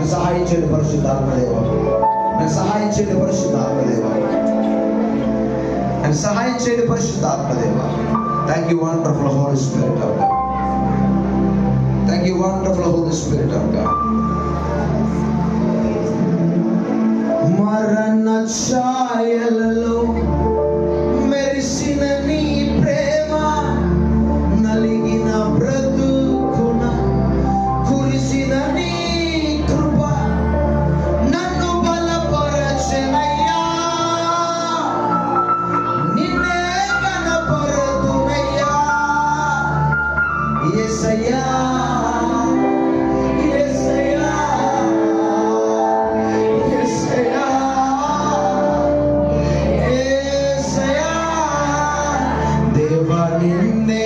నాకు సహాయం చేయండి పరిశుద్ధాత్మదేవ నాకు సహాయం చేయండి పరిశుద్ధాత్మదేవ నాకు సహాయం చేయండి పరిశుద్ధాత్మదేవ thank you wonderful holy spirit of God thank you wonderful holy spirit of God మరణ നിന്നെ